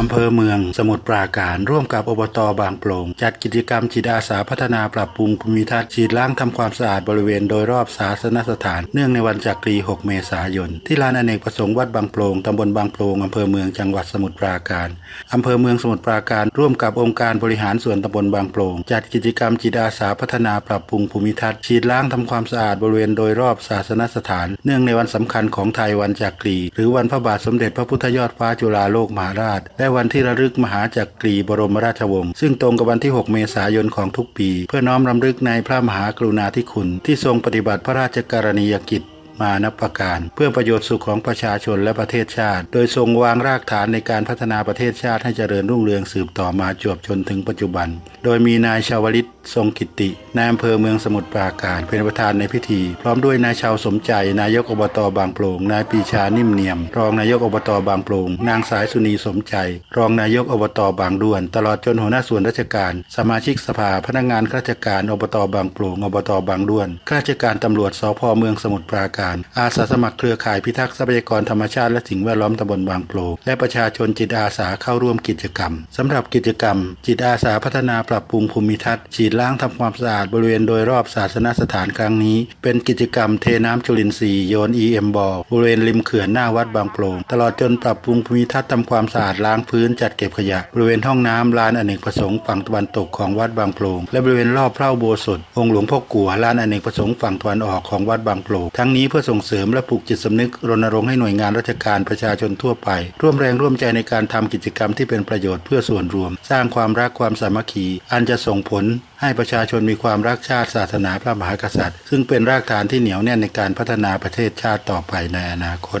อำเภอเมือง สมุทรปราการร่วมกับอบตบางโปร่งจัดกิจกรรมจิตอาสาพัฒนาปรับปรุงภูมิทัศน์ฉีดล้างทำความสะอาดบริเวณโดยรอบศาสนสถาน เนื่องในวันจักรี 6 เมษายน ที่ลานอเนกประสงค์วัดบางโปร่งตำบลบางโปร่งอำเภอเมืองจังหวัดสมุทรปราการอำเภอเมืองสมุทรปราการร่วมกับองค์การบริหารส่วนตำบลบางโปร่งจัดกิจกรรมจิตอาสาพัฒนาปรับปรุงภูมิทัศน์ฉีดล้างทำความสะอาดบริเวณโดยรอบศาสนสถาน เนื่องในวันสำคัญของไทยวันจักรี หรือวันพระบาทสมเด็จพระพุทธยอดฟ้าจุฬาโลกมหาราชและวันที่ระลึกมหาจักรีบรมราชวงศ์ซึ่งตรงกับวันที่ 6 เมษายนของทุกปี เพื่อน้อมรำลึกในพระมหากรุณาธิคุณ ที่ทรงปฏิบัติพระราชกรณียกิจ มานับประการ เพื่อประโยชน์สุขของประชาชนและประเทศชาติ โดยทรงวางรากฐานในการพัฒนาประเทศชาติให้เจริญรุ่งเรืองสืบต่อมาจวบจนถึงปัจจุบัน โดยมีนายชาวลิตทรงกิตินายอำเภอเมืองสมุทรปราการ เป็นประธานในพิธี พร้อมด้วยนายชาวสมใจ นายกอบตบางโปรงนายปีชานิ่มเนียม รองนายกอบตบางโปรงนางสายสุนีสมใจ รองนายกอบตบางด้วน ตลอดจนหัวหน้าส่วนราชการ สมาชิกสภาพนักงานข้าราชการอบตบางโปรงอบตบางด้วนข้าราชการตำรวจสพเมืองสมุทรปราการอาสาสมัครเครือข่ายพิทักษ์ทรัพยากรธรรมชาติและสิ่งแวดล้อมตำบลบางโปร่งและประชาชนจิตอาสาเข้าร่วมกิจกรรมสำหรับกิจกรรม จิตอาสาพัฒนาปรับปรุงภูมิทัศน์ฉีดล้างทำความสะอาดบริเวณโดยรอบศาสนสถานครั้งนี้ เป็นกิจกรรมเทน้ำจุลินทรีย์โยน EM บอลบริเวณริมเขื่อนหน้าวัดบางโปร่งตลอดจนปรับปรุงภูมิทัศน์ทำความสะอาดล้างพื้นจัดเก็บขยะ บริเวณห้องน้ำลานอเนกประสงค์ฝั่งตะวันตกของวัดบางโปร่งและบริเวณรอบเพระอุโบสถองค์หลวงพ่อกัวลานอเนกประสงค์ฝั่งตะวันออกของวัดบางโปร่งทั้งนี้พื่อส่งเสริมและปลูกจิตสำนึกรณรงค์ให้หน่วยงานราชการประชาชนทั่วไป ร่วมแรงร่วมใจในการทำกิจกรรมที่เป็นประโยชน์เพื่อส่วนรวม สร้างความรักความสามัคคี อันจะส่งผลให้ประชาชนมีความรักชาติศาสนาพระมหากษัตริย์ ซึ่งเป็นรากฐานที่เหนียวแน่นในการพัฒนาประเทศชาติต่อไปในอนาคต